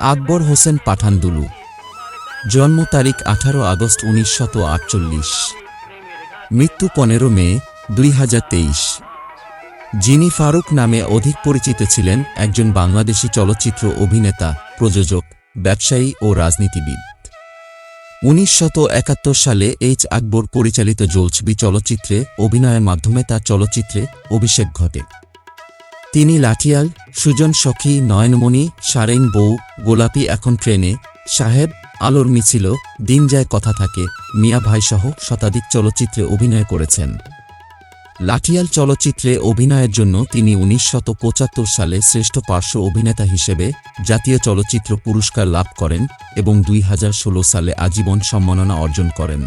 আকবর হোসেন পাঠান দুলু জন্ম তারিখ আঠারো আগস্ট উনিশশত আটচল্লিশ। মৃত্যু পনেরো মে দুই হাজার তেইশ। যিনি ফারুক নামে অধিক পরিচিত ছিলেন একজন বাংলাদেশি চলচ্চিত্র অভিনেতা, প্রযোজক, ব্যবসায়ী ও রাজনীতিবিদ। একাত্তর সালে এইচ আকবর পরিচালিত জোলছবি চলচ্চিত্রে অভিনয়ের মাধ্যমে তার চলচ্চিত্রে অভিষেক ঘটে। তিনি লাঠিয়াল, সুজন সখী, নয়নমণি, সারেন বউ, গোলাপি এখন ট্রেনে, সাহেব, আলোর মিছিল, দিন যায় কথা থাকে, মিয়া ভাইসহ শতাধিক চলচ্চিত্রে অভিনয় করেছেন। লাঠিয়াল চলচ্চিত্রে অভিনয়ের জন্য তিনি পঁচাত্তর সালে শ্রেষ্ঠ পার্শ্ব অভিনেতা হিসেবে জাতীয় চলচ্চিত্র পুরস্কার লাভ করেন এবং দুই হাজার ষোলো সালে আজীবন সম্মাননা অর্জন করেন।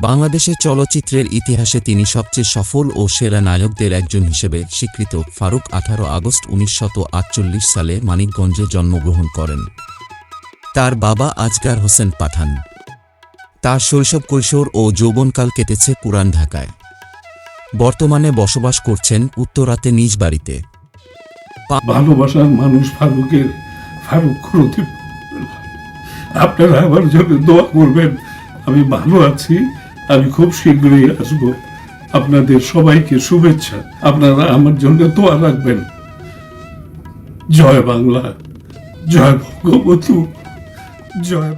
বাংলাদেশের চলচ্চিত্রের ইতিহাসে তিনি সবচেয়ে সফল ও সেরা নায়কদের একজন হিসেবে স্বীকৃত ফারুক আঠারো আগস্ট উনিশশত সালে মানিকগঞ্জে জন্মগ্রহণ করেন। তার বাবা আজগার হোসেন পাঠান। তার শৈশব কৈশোর ও যৌবনকাল কেটেছে পুরান ঢাকায়। বর্তমানে বসবাস করছেন উত্তরাতে নিজ বাড়িতে। ভালোবাসার মানুষ ফারুকের, ফারুক। আপনারা আমার জন্য দোয়া করবেন। আমি ভালো আছি। আমি খুব শীঘ্রই আসব। আপনাদের সবাইকে শুভেচ্ছা। আপনারা আমার জন্য দোয়া রাখবেন। জয় বাংলা। জয় ভগবতু জয়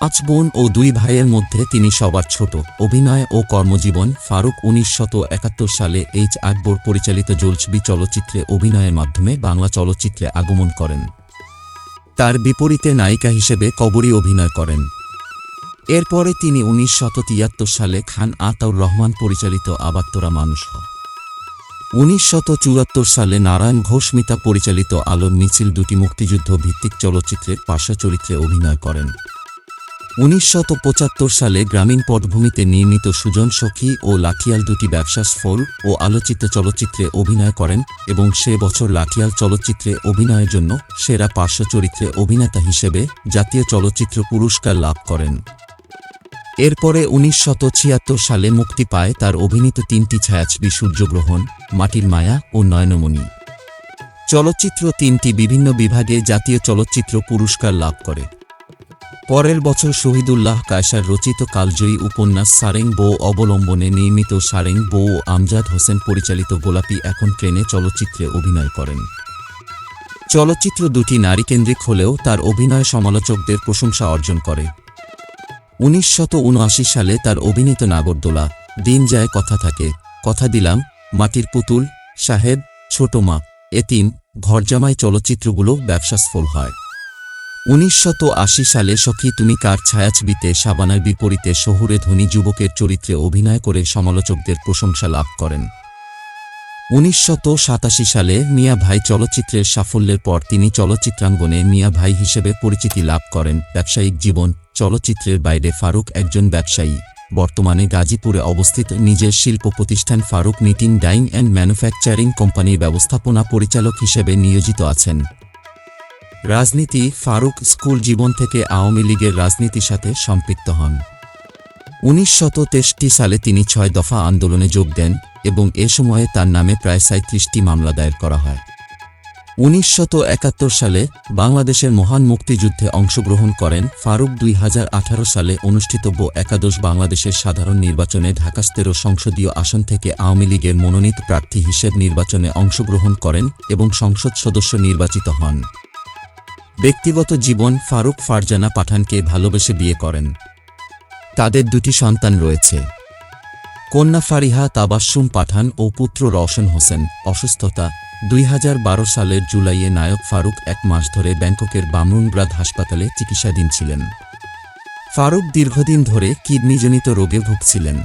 পাঁচ বোন ও দুই ভাইয়ের মধ্যে তিনি সবার ছোট। অভিনয় ও কর্মজীবন ফারুক উনিশশত একাত্তর সালে এইচ আকবর পরিচালিত জলছবি চলচ্চিত্রে অভিনয়ের মাধ্যমে বাংলা চলচ্চিত্রে আগমন করেন। তার বিপরীতে নায়িকা হিসেবে কবরী অভিনয় করেন। এরপরে তিনি তিয়াত্তর সালে খান আতাউর রহমান পরিচালিত আবাত্তরা মানুষ উনিশশত চুয়াত্তর সালে নারায়ণ ঘোষমিতা পরিচালিত আলোর মিছিল দুটি মুক্তিযুদ্ধ ভিত্তিক চলচ্চিত্রের পার্শ্ব চরিত্রে অভিনয় করেন। পঁচাত্তর সালে গ্রামীণ পটভূমিতে নির্মিত সুজন সখী ও লাঠিয়াল দুটি ব্যবসা সফল ও আলোচিত চলচ্চিত্রে অভিনয় করেন এবং সে বছর লাঠিয়াল চলচ্চিত্রে অভিনয়ের জন্য সেরা পার্শ্ব চরিত্রে অভিনেতা হিসেবে জাতীয় চলচ্চিত্র পুরস্কার লাভ করেন। এরপরে ছিয়াত্তর সালে মুক্তি পায় তার অভিনীত তিনটি ছায়াছবি সূর্যগ্রহণ, মাটির মায়া ও নয়নমণি। চলচ্চিত্র তিনটি বিভিন্ন বিভাগে জাতীয় চলচ্চিত্র পুরস্কার লাভ করে। পরের বছর শহীদুল্লাহ কায়সার রচিত কালজয়ী উপন্যাস সারেং বউ অবলম্বনে নির্মিত সারেং বউ আমজাদ হোসেন পরিচালিত গোলাপি এখন ট্রেনে চলচ্চিত্রে অভিনয় করেন। চলচ্চিত্র দুটি নারীকেন্দ্রিক হলেও তার অভিনয় সমালোচকদের প্রশংসা অর্জন করে। উনিশশত সালে তার অভিনীত নাগরদোলা, দিন যায় কথা থাকে। কথা দিলাম, মাটির পুতুল, সাহেব, ছোট মা, এতিম, ঘরজামাই চলচ্চিত্রগুলো ব্যবসাসফল হয়। উনিশশত সালে সখী তুমি কার ছায়াছবিতে সাবানার বিপরীতে শহুরে ধনী যুবকের চরিত্রে অভিনয় করে সমালোচকদের প্রশংসা লাভ করেন। উনিশশত সালে মিয়া ভাই চলচ্চিত্রের সাফল্যের পর তিনি চলচ্চিত্রাঙ্গনে মিয়া ভাই হিসেবে পরিচিতি লাভ করেন। ব্যবসায়িক জীবন, চলচ্চিত্রের বাইরে ফারুক একজন ব্যবসায়ী। বর্তমানে গাজীপুরে অবস্থিত নিজের শিল্প প্রতিষ্ঠান Faruk knitting dyeing and manufacturing কোম্পানির ব্যবস্থাপনা পরিচালক হিসেবে নিয়োজিত আছেন। রাজনীতি, ফারুক স্কুল জীবন থেকে আওয়ামী লীগের রাজনীতির সাথে সম্পৃক্ত হন। উনিশশত সালে তিনি ছয় দফা আন্দোলনে যোগ দেন। এবং এ সময়ে তার নামে প্রায় সাঁত্রিশটি মামলা দায়ের করা হয়। উনিশশত সালে বাংলাদেশের মহান মুক্তিযুদ্ধে অংশগ্রহণ করেন ফারুক দুই হাজার আঠারো সালে অনুষ্ঠিতব্য একাদশ বাংলাদেশের সাধারণ নির্বাচনে ঢাকাস্তেরো সংসদীয় আসন থেকে আওয়ামী লীগের মনোনীত প্রার্থী হিসেব নির্বাচনে অংশগ্রহণ করেন এবং সংসদ সদস্য নির্বাচিত হন। ব্যক্তিগত জীবন ফারুক ফারজানা পাঠানকে ভালোবেসে বিয়ে করেন। তাদের দুটি সন্তান রয়েছে। কন্যা ফারিহা তাবাসসুম পাঠান ও পুত্র রওশন হোসেন। অসুস্থতা, দুই হাজার বারো সালের জুলাইয়ে নায়ক ফারুক এক মাস ধরে ব্যাংককের বামরুনব্রাদ হাসপাতালে চিকিৎসাধীন ছিলেন। ফারুক দীর্ঘদিন ধরে কিডনিজনিত রোগে ভুগছিলেন।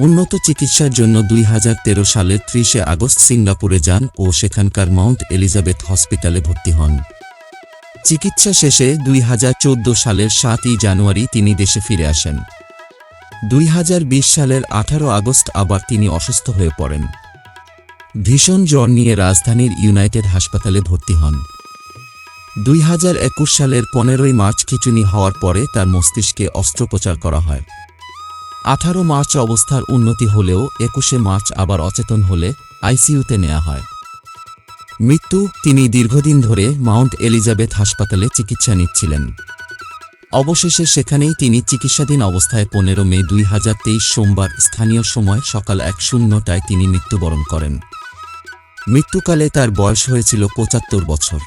উন্নত চিকিৎসার জন্য দুই হাজার তেরো সালের ত্রিশে আগস্ট সিঙ্গাপুরে যান ও সেখানকার মাউন্ট এলিজাবেথ হসপিটালে ভর্তি হন। চিকিৎসা শেষে দুই হাজার চৌদ্দ সালের সাতই জানুয়ারি তিনি দেশে ফিরে আসেন। দুই হাজার বিশ সালের আঠারো আগস্ট আবার তিনি অসুস্থ হয়ে পড়েন। ভীষণ জ্বর নিয়ে রাজধানীর ইউনাইটেড হাসপাতালে ভর্তি হন। দুই হাজার একুশ সালের পনেরোই মার্চ খিচুনি হওয়ার পরে তার মস্তিষ্কে অস্ত্রোপচার করা হয়। আঠারো মার্চ অবস্থার উন্নতি হলেও একুশে মার্চ আবার অচেতন হলে আইসিইউতে নেওয়া হয়। মৃত্যু তিনি দীর্ঘদিন ধরে মাউন্ট এলিজাবেথ হাসপাতালে চিকিৎসা নিচ্ছিলেন। অবশেষে সেখানেই তিনি চিকিৎসাধীন অবস্থায় পনেরো মে দুই হাজার তেইশ সোমবার স্থানীয় সময় সকাল এক শূন্যটায় তিনি মৃত্যুবরণ করেন। মৃত্যুকালে তার বয়স হয়েছিল পঁচাত্তর বছর।